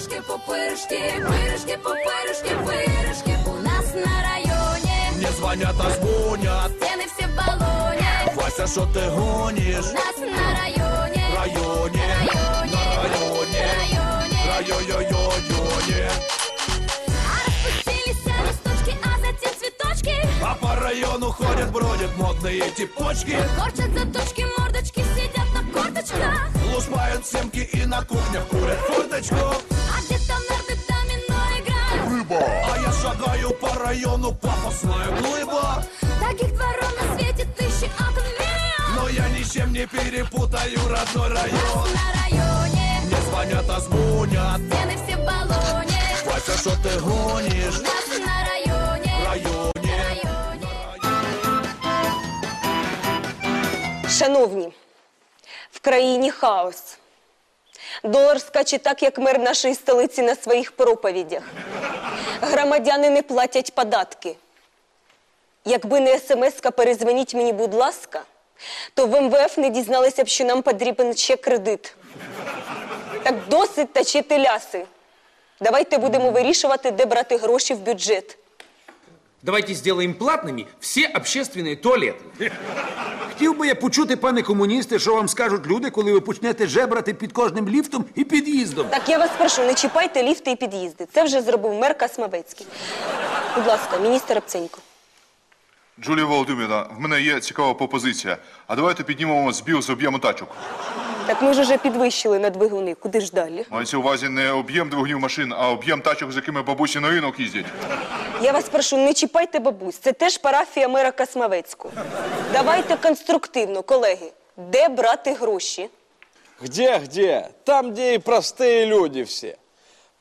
пупырышки, пупырышки, пырышки, пупырышки, пырышки. У нас на районе Мне звонят, а звонят стены все в баллоне. Вася, что ты гонишь? У нас на районе, Районе, районе, на районе, районе. райо-йо-йо-йоне А распустились листочки, а затем цветочки. А по району ходят, бродят модные типочки Корчат заточки, мордочки, сидят на корточках. Лушпают семки и на кухнях курят форточку району, пафосная глыба Таких дворов на свете тысячи окон миллион. Но я ничем не перепутаю родной район На районе Мне звонят, а звонят стены все в баллоне. Вася, что ты гонишь? У нас на районе, Районе районе. Шановні, в країні хаос. Долар скаче так, як мер нашої столиці на своїх проповідях. Громадяни не платять податки. Якби не смс-ка перезвоніть мені, будь ласка, то в МВФ не дізналися б, що нам потрібен ще кредит. Так досить тачити ляси. Давайте будемо вирішувати, де брати гроші в бюджет. Давайте сделаем платными все общественные туалеты. Хотів би я почути, пане комуністи, що вам скажуть люди, коли ви почнете жебрати під кожним ліфтом і під'їздом. Так, я вас прошу, не чіпайте ліфти і під'їзди. Це вже зробив мер Касмавецький. Будь ласка, міністр Рабценько. Джулія Володимирівна, в мене є цікава пропозиція. А давайте піднімемо збір з об'єму тачок. Так ми ж уже підвищили на двигуни. Куди ж далі? Мається у увазі не об'єм двигунів машин, а об'єм тачок, з якими бабусі на ринок їздять. Я вас прошу, не чіпайте бабусь. Це теж парафія мера Касмавецького. Давайте конструктивно, колеги. Де брати гроші? Где-где? Там, где и простые люди все.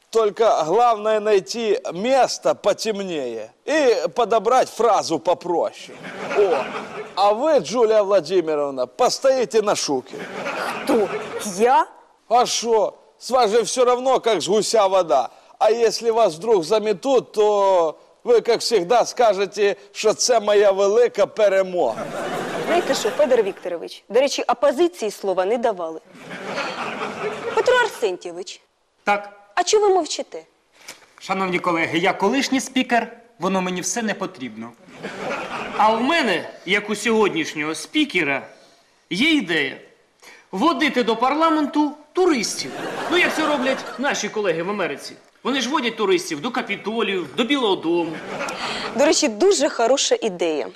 Только главное найти место потемнее и подобрать фразу попроще. О, а вы, Джулия Владимировна, постоите на шуке. Хто? Я? А что? С вас же все равно, как с гуся вода. А если вас вдруг заметут, то вы, как всегда, скажете, що це моя велика перемога. Знаєте що, Федор Вікторович, до речі, опозиції слова не давали. Петро Арсентьєвич, Так, А чого ви мовчите? шановні колеги, я колишній спікер, воно мені все не потрібно. А у мене, як у сьогоднішнього спікера, є ідея водити до парламенту туристів. Ну, як це роблять наші колеги в Америці. Вони ж водять туристів до Капітолію, до Білого Дому. До речі, дуже хороша ідея.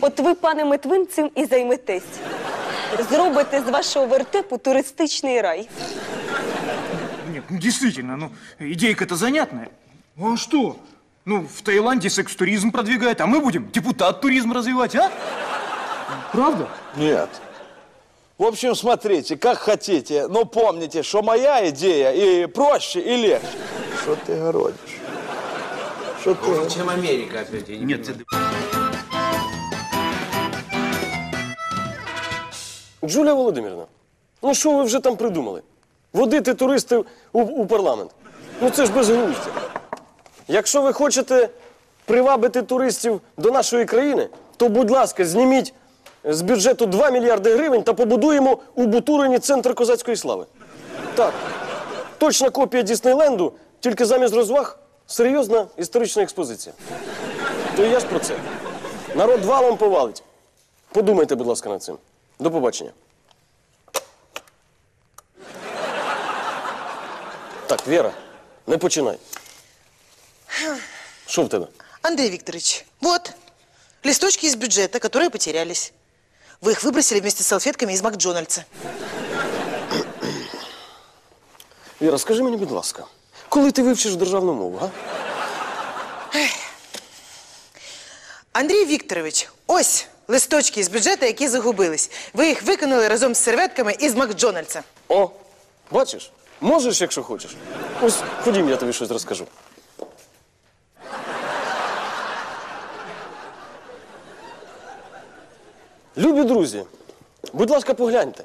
От ви, пане Метвин, цим і займетесь. Зробите з вашого вертепу туристичний рай. Ну действительно, ну, идейка-то занятная. Ну а что? Ну, в Таиланде секс-туризм продвигают, а мы будем депутат-туризм развивать, а? Правда? Нет. В общем, смотрите, как хотите, но помните, что моя идея и проще, и легче. Что ты городишь? Что ты... Чем Америка опять? Я не Нет, Джулія Володимирівна, ну що ви вже там придумали? Водити туристів у, у парламент. Ну це ж безглуздя. Якщо ви хочете привабити туристів до нашої країни, то, будь ласка, зніміть з бюджету 2 мільярди гривень та побудуємо у Бутурині центр козацької слави. Так, точна копія Діснейленду, тільки замість розваг серйозна історична експозиція. То я ж про це. Народ валом повалить. Подумайте, будь ласка, над цим. До побачення. Так, Вера, не починай. Що в тебе? Андрей Викторович, вот листочки из бюджета, которые потерялись. Вы их выбросили вместе с салфетками из Макдональдса. Віра, скажи мені, будь ласка, коли ти вивчиш державну мову, а? Андрій Вікторович, ось листочки з бюджету, які загубились. Ви їх викинули разом з серветками із Макдональдса. О, бачиш? Можеш, якщо хочеш. Ось ходім, я тобі щось розкажу. Любі друзі, будь ласка, погляньте.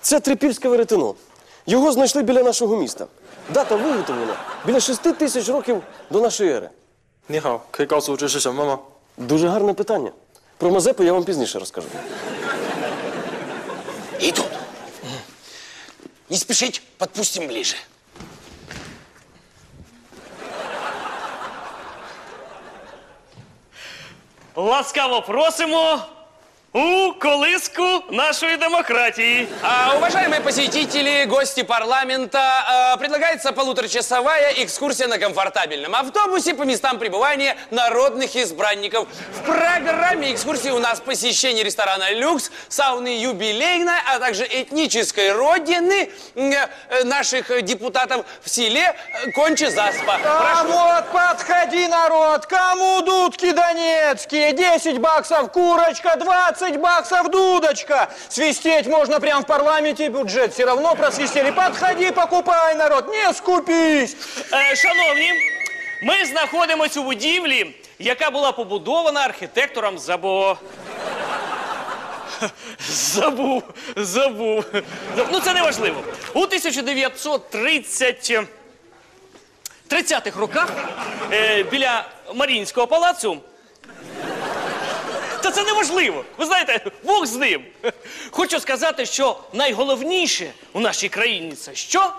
Це трипільське веретено. Його знайшли біля нашого міста. Дата виготовлення біля 6 тисяч років до нашої ери. 你好，可以告诉我这是什么吗？ Дуже гарне питання. Про Мазепу я вам пізніше розкажу. Идут. не спешить, подпустим ближе. Ласкаво просимо у колиску нашої демократії. А, уважаемые посетители, гости парламента, э, предлагается полуторачасовая экскурсия на комфортабельном автобусе по местам пребывания народных избранников. В программе экскурсии у нас посещение ресторана «Люкс», сауны «Юбилейная», а также этнической родины э, э, наших э, депутатов в селе э, Конче-Заспа. А вот подходи, народ, кому дудки донецкие? 10 баксов курочка, 20 баксов дудочка. Свистеть можно прямо в парламенте, бюджет все равно просвистели. Подходи, покупай, народ, не скупись. Е, шановні, ми знаходимося у будівлі, яка була побудована архітектором Забо. Забув, забув. Ну, це не важливо. У 1930 30-х роках е, біля Маріїнського палацу. Та це не важливо. Ви знаєте, Бог з ним. Хочу сказати, що найголовніше у нашій країні це що?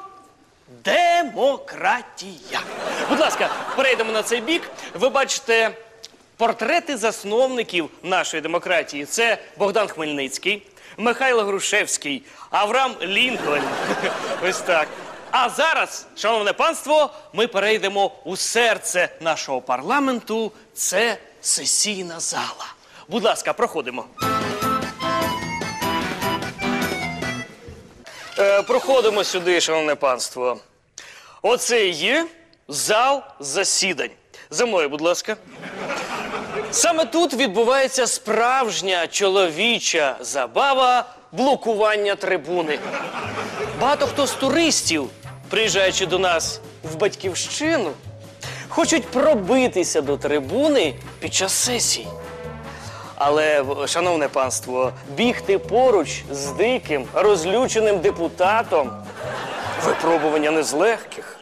Демократія. Будь ласка, перейдемо на цей бік. Ви бачите портрети засновників нашої демократії. Це Богдан Хмельницький, Михайло Грушевський, Авраам Лінкольн. Ось так. А зараз, шановне панство, ми перейдемо у серце нашого парламенту. Це сесійна зала. Будь ласка, проходимо. Е, проходимо сюди, шановне панство. Оце є зал засідань. За мною, будь ласка. Саме тут відбувається справжня чоловіча забава блокування трибуни. Багато хто з туристів, приїжджаючи до нас в батьківщину, хочуть пробитися до трибуни під час сесій. Але, шановне панство, бігти поруч з диким, розлюченим депутатом випробування не з легких.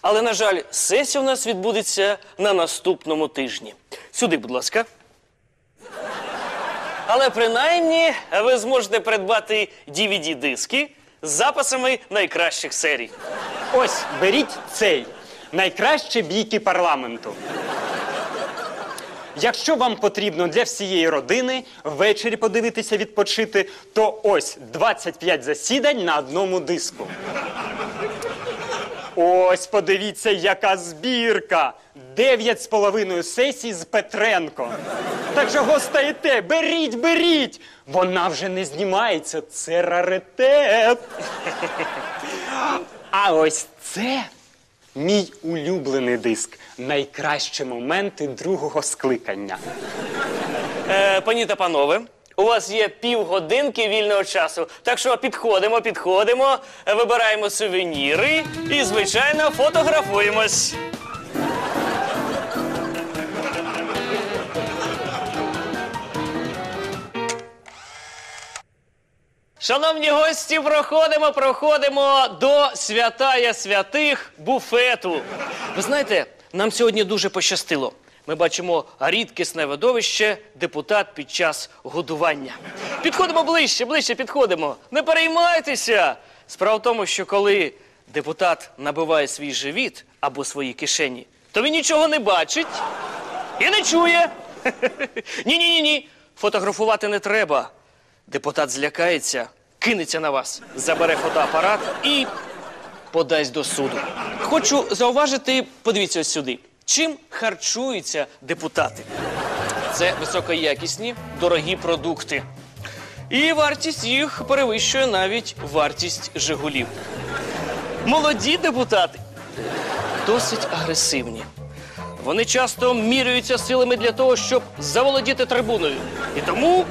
Але, на жаль, сесія у нас відбудеться на наступному тижні. Сюди, будь ласка. Але принаймні ви зможете придбати DVD-диски з записами найкращих серій. Ось, беріть цей. Найкращі бійки парламенту. Якщо вам потрібно для всієї родини ввечері подивитися відпочити, то ось 25 засідань на одному диску. Ось подивіться, яка збірка. Дев'ять з половиною сесій з Петренко. Так же гостаєте, беріть, беріть! Вона вже не знімається, це раритет. А ось це мій улюблений диск. Найкращі моменти другого скликання. Е, пані та панове, у вас є півгодинки вільного часу. Так що підходимо, підходимо, вибираємо сувеніри і, звичайно, фотографуємось. Шановні гості, проходимо, проходимо до святая святих буфету. Ви знаєте, нам сьогодні дуже пощастило. Ми бачимо рідкісне видовище депутат під час годування. Підходимо ближче, ближче підходимо. Не переймайтеся. Справа в тому, що коли депутат набиває свій живіт або свої кишені, то він нічого не бачить і не чує. Ні, ні, ні, ні. Фотографувати не треба. Депутат злякається, кинеться на вас, забере фотоапарат і подасть до суду. Хочу зауважити, подивіться ось сюди. Чим харчуються депутати? Це високоякісні, дорогі продукти. І вартість їх перевищує навіть вартість Жигулів. Молоді депутати досить агресивні. Вони часто міряються силами для того, щоб заволодіти трибуною. І тому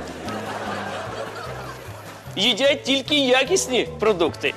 їдять тільки якісні продукти.